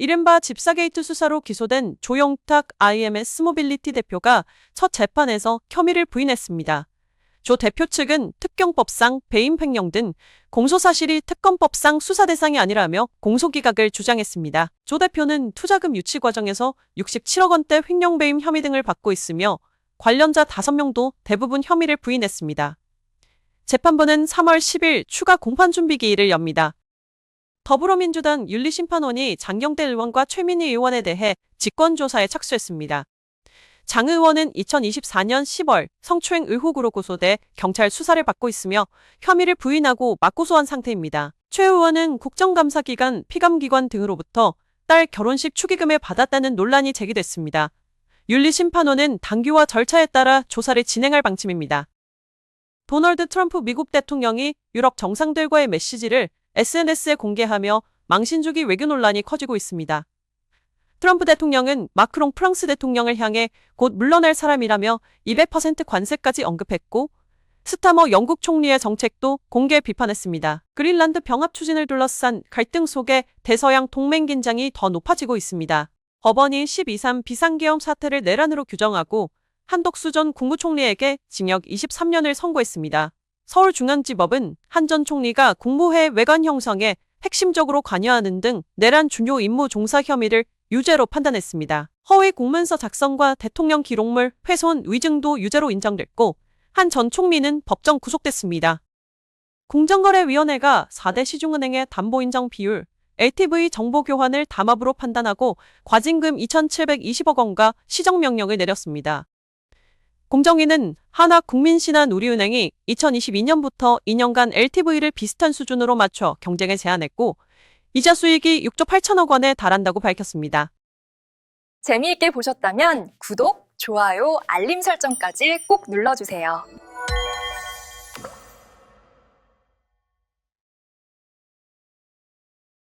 이른바 집사게이트 수사로 기소된 조영탁 IMS 모빌리티 대표가 첫 재판에서 혐의를 부인했습니다. 조 대표 측은 특경법상 배임 횡령 등 공소사실이 특검법상 수사 대상이 아니라며 공소기각을 주장했습니다. 조 대표는 투자금 유치 과정에서 67억 원대 횡령 배임 혐의 등을 받고 있으며 관련자 5명도 대부분 혐의를 부인했습니다. 재판부는 3월 10일 추가 공판 준비 기일을 엽니다. 더불어민주당 윤리심판원이 장경태 의원과 최민희 의원에 대해 직권조사에 착수했습니다. 장 의원은 2024년 10월 성추행 의혹으로 고소돼 경찰 수사를 받고 있으며 혐의를 부인하고 맞고소한 상태입니다. 최 의원은 국정감사 기간 피감기관 등으로부터 딸 결혼식 축의금을 받았다는 논란이 제기됐습니다. 윤리심판원은 당규와 절차에 따라 조사를 진행할 방침입니다. 도널드 트럼프 미국 대통령이 유럽 정상들과의 메시지를 SNS에 공개하며 망신주기 외교 논란이 커지고 있습니다. 트럼프 대통령은 마크롱 프랑스 대통령을 향해 곧 물러날 사람이라며 200% 관세까지 언급했고 스타머 영국 총리의 정책도 공개 비판했습니다. 그린란드 병합 추진을 둘러싼 갈등 속에 대서양 동맹 긴장이 더 높아지고 있습니다. 법원이 12.3 비상계엄 사태를 내란으로 규정하고 한덕수 전 국무총리에게 징역 23년을 선고했습니다. 서울중앙지법은 한 전 총리가 국무회 외관 형성에 핵심적으로 관여하는 등 내란 중요 임무 종사 혐의를 유죄로 판단했습니다. 허위 공문서 작성과 대통령 기록물 훼손 위증도 유죄로 인정됐고 한 전 총리는 법정 구속됐습니다. 공정거래위원회가 4대 시중은행의 담보 인정 비율, LTV 정보 교환을 담합으로 판단하고 과징금 2,720억 원과 시정명령을 내렸습니다. 공정위는 하나국민신한우리은행이 2022년부터 2년간 LTV를 비슷한 수준으로 맞춰 경쟁에 제한했고 이자 수익이 6조 8천억 원에 달한다고 밝혔습니다. 재미있게 보셨다면 구독, 좋아요, 알림 설정까지 꼭 눌러주세요.